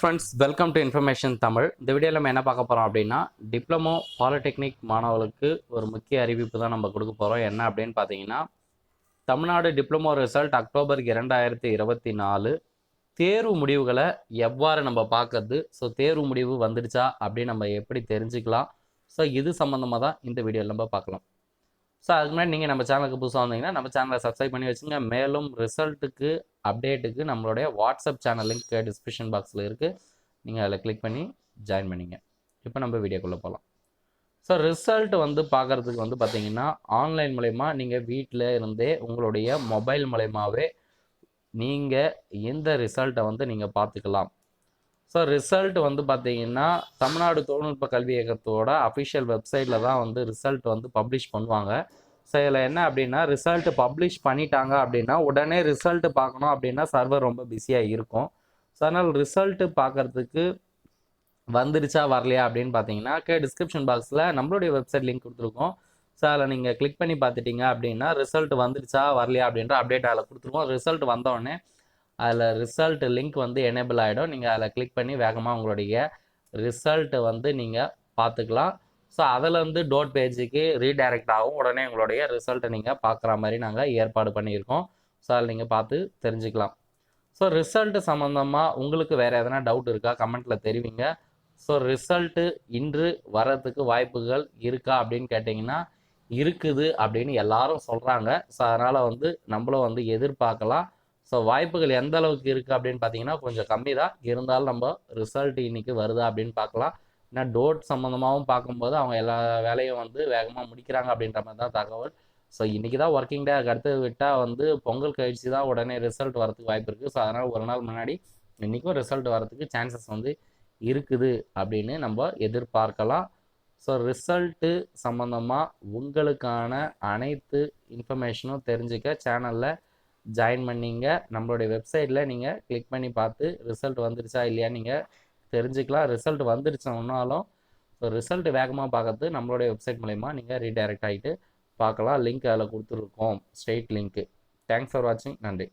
Friends welcome to information Tamil இந்த வீடியோவில் நம்ம என்ன பார்க்க போகிறோம் அப்படின்னா டிப்ளமோ பாலிடெக்னிக் மாணவர்களுக்கு ஒரு முக்கிய அறிவிப்பு தான் நம்ம கொடுக்க போகிறோம் என்ன அப்படின்னு பார்த்தீங்கன்னா தமிழ்நாடு டிப்ளமோ ரிசல்ட் அக்டோபர் இரண்டாயிரத்தி இருபத்தி நாலு. தேர்வு முடிவுகளை எவ்வாறு நம்ம பார்க்கறது? ஸோ தேர்வு முடிவு வந்துடுச்சா அப்படின்னு நம்ம எப்படி தெரிஞ்சுக்கலாம்? ஸோ இது சம்மந்தமாக தான் இந்த வீடியோவில் நம்ம பார்க்கலாம். ஸோ அதுக்கு முன்னாடி நீங்கள் நம்ம சேனலுக்கு புதுசாக வந்தீங்கன்னா நம்ம சேனலை சப்ஸ்கிரைப் பண்ணி வச்சுங்க. மேலும் ரிசல்ட்டுக்கு அப்டேட்டுக்கு நம்மளுடைய வாட்ஸ்அப் சேனல் லிங்க் டிஸ்கிரிப்ஷன் பாக்ஸில் இருக்குது நீங்கள் அதில் கிளிக் பண்ணி ஜாயின் பண்ணிங்க. இப்போ நம்ம வீடியோக்குள்ளே போகலாம் ஸோ ரிசல்ட் வந்து பார்க்குறதுக்கு வந்து பார்த்தீங்கன்னா ஆன்லைன் மூலயமா நீங்கள் வீட்டில் இருந்தே உங்களுடைய மொபைல் மூலயமாவே நீங்கள் எந்த ரிசல்ட்டை வந்து நீங்கள் பார்த்துக்கலாம். ஸோ ரிசல்ட் வந்து பார்த்தீங்கன்னா தமிழ்நாடு தொழில்நுட்ப கல்வி இயக்கத்தோட அஃபிஷியல் வெப்சைட்டில் தான் வந்து ரிசல்ட் வந்து பப்ளிஷ் பண்ணுவாங்க. ஸோ இதில் என்ன அப்படின்னா ரிசல்ட் பப்ளிஷ் பண்ணிட்டாங்க அப்படின்னா உடனே ரிசல்ட் பார்க்கணும் அப்படின்னா சர்வர் ரொம்ப பிஸியாக இருக்கும். ஸோ அதனால் ரிசல்ட்டு பார்க்கறதுக்கு வந்துருச்சா வரலையா அப்படின்னு பார்த்தீங்கன்னா கே டிஸ்கிரிப்ஷன் பாக்ஸில் நம்மளுடைய வெப்சைட் லிங்க் கொடுத்துருக்கோம். ஸோ அதில் நீங்கள் கிளிக் பண்ணி பார்த்துட்டீங்க அப்படின்னா ரிசல்ட் வந்துருச்சா வரலையா அப்படின்ற அப்டேட் அதில் கொடுத்துருக்கோம். ரிசல்ட் வந்தோடனே அதில் ரிசல்ட் லிங்க் வந்து எனேபிள் ஆகிடும் நீங்கள் அதில் கிளிக் பண்ணி வேகமாக உங்களுடைய ரிசல்ட்டை வந்து நீங்கள் பார்த்துக்கலாம் ஸோ அதிலேருந்து டோட் பேஜுக்கு ரீடைரக்ட் ஆகும். உடனே உங்களுடைய ரிசல்ட்டை நீங்கள் பார்க்குற மாதிரி நாங்கள் ஏற்பாடு பண்ணியிருக்கோம். ஸோ அதில் நீங்கள் பார்த்து தெரிஞ்சுக்கலாம். ஸோ ரிசல்ட்டு சம்மந்தமாக உங்களுக்கு வேறு எதனா டவுட் இருக்கா? கமெண்ட்டில் தெரிவிங்க. ஸோ ரிசல்ட்டு இன்று வர்றதுக்கு வாய்ப்புகள் இருக்கா அப்படின்னு கேட்டிங்கன்னா இருக்குது அப்படின்னு எல்லாரும் சொல்கிறாங்க ஸோ அதனால் வந்து நம்மளும் வந்து எதிர்பார்க்கலாம். ஸோ வாய்ப்புகள் எந்த அளவுக்கு இருக்குது அப்படின்னு பார்த்தீங்கன்னா கொஞ்சம் கம்மி தான் இருந்தாலும் நம்ம ரிசல்ட் இன்னைக்கு வருதா அப்படின்னு பார்க்கலாம் ஏன்னா டோட் சம்மந்தமாகவும் பார்க்கும்போது அவங்க எல்லா வேலையும் வந்து வேகமாக முடிக்கிறாங்க அப்படின்ற மாதிரி தான் தகவல். ஸோ இன்றைக்கி தான் ஒர்க்கிங் டே அதுக்கு அடுத்து விட்டால் வந்து பொங்கல் கழிச்சு தான் உடனே ரிசல்ட் வரதுக்கு வாய்ப்பு இருக்குது ஸோ அதனால் ஒரு நாள் முன்னாடி இன்றைக்கும் ரிசல்ட் வரதுக்கு சான்சஸ் வந்து இருக்குது அப்படின்னு நம்ம எதிர்பார்க்கலாம். ஸோ ரிசல்ட்டு சம்மந்தமாக உங்களுக்கான அனைத்து இன்ஃபர்மேஷனும் தெரிஞ்சுக்க சேனலில் ஜாயின் பண்ணிங்க. நம்மளுடைய வெப்சைட்டில் நீங்கள் கிளிக் பண்ணி பார்த்து ரிசல்ட் வந்துருச்சா இல்லையா நீங்கள் தெரிஞ்சுக்கலாம். ரிசல்ட் வந்துருச்சோன்னாலும் ஸோ ரிசல்ட் வேகமாக பார்க்கறது நம்மளுடைய வெப்சைட் மூலயமா நீங்கள் ரீடைரக்ட் ஆகிட்டு பார்க்கலாம். லிங்க் அதில் கொடுத்துருக்கோம். ஸ்ட்ரெயிட் லிங்க்கு தேங்க்ஸ் ஃபார் வாட்சிங் நன்றி.